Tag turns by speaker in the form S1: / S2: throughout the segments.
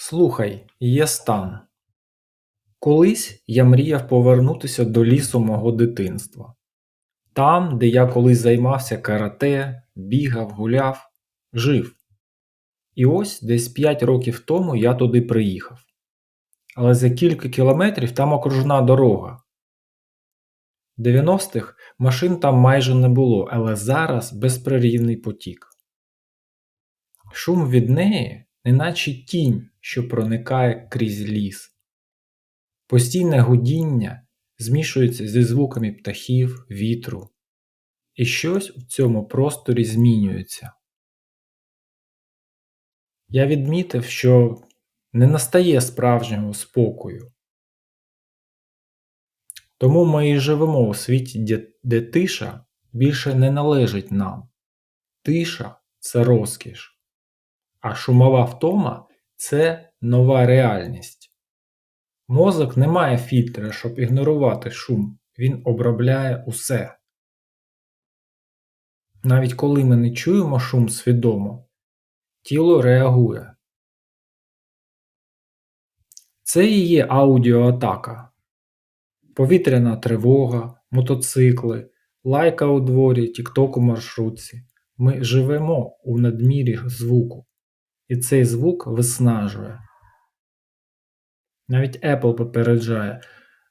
S1: Слухай, є стан. Колись я мріяв повернутися до лісу мого дитинства. Там, де я колись займався карате, бігав, гуляв, жив. І ось десь 5 років тому я туди приїхав. Але за кілька кілометрів там окружна дорога. В 90-х машин там майже не було, але зараз безперервний потік. Шум від неї, неначе тінь, що проникає крізь ліс. Постійне гудіння змішується зі звуками птахів, вітру, і щось у цьому просторі змінюється. Я відмітив, що не настає справжнього спокою. Тому ми і живемо у світі, де, де тиша більше не належить нам. Тиша це розкіш, а шумова втома це нова реальність. Мозок не має фільтра, щоб ігнорувати шум, він обробляє усе. Навіть коли ми не чуємо шум свідомо, тіло реагує. Це і є аудіоатака, повітряна тривога, мотоцикли, лайка у дворі, тікток у маршрутці. Ми живемо у надмірі звуку, і цей звук виснажує. Навіть Apple попереджає,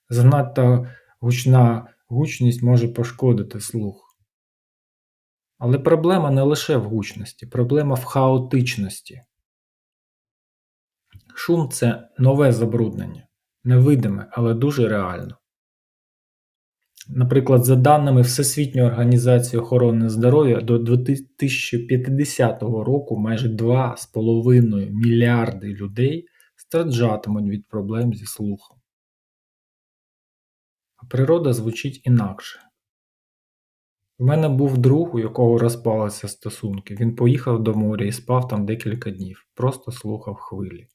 S1: занадто гучна гучність може пошкодити слух. Але проблема не лише в гучності, проблема в хаотичності. Шум це нове забруднення, невидиме, але дуже реально. Наприклад, за даними Всесвітньої організації охорони здоров'я до 2050 року майже 2,5 мільярди людей страждатимуть від проблем зі слухом. А природа звучить інакше. В мене був друг, у якого розпалися стосунки. Він поїхав до моря і спав там декілька днів, просто слухав хвилі.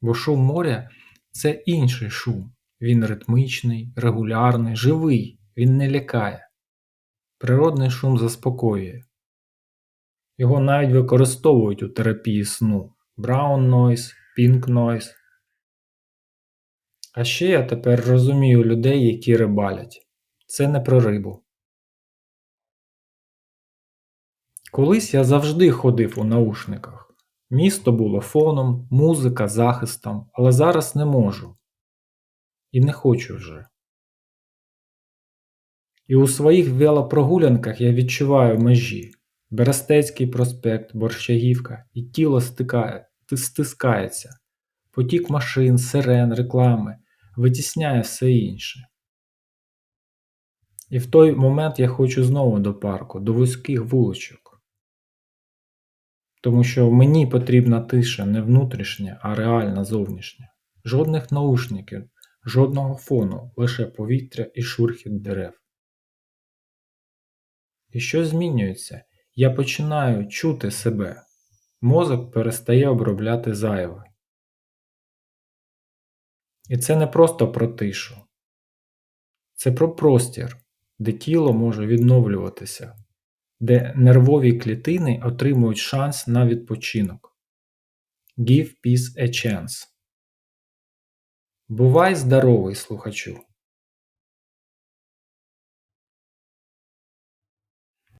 S1: Бо шум моря це інший шум. Він ритмічний, регулярний, живий, він не лякає. Природний шум заспокоює. Його навіть використовують у терапії сну Brown noise, Pink noise. А ще я тепер розумію людей, які рибалять. Це не про рибу. Колись я завжди ходив у наушниках. Місто було фоном, музика захистом, але зараз не можу. І не хочу вже. І у своїх велопрогулянках я відчуваю межі Берестецький проспект, Борщагівка, і тіло стикає, стискається, потік машин, сирен, реклами витісняє все інше. І в той момент я хочу знову до парку, до вузьких вуличок. Тому що мені потрібна тиша не внутрішня, а реальна зовнішня. Жодних наушників, жодного фону, лише повітря і шурхіт дерев. І що змінюється? Я починаю чути себе. Мозок перестає обробляти зайве. І це не просто про тишу, це про простір, де тіло може відновлюватися, де нервові клітини отримують шанс на відпочинок. Give peace a chance. Бувай здоровий слухачу!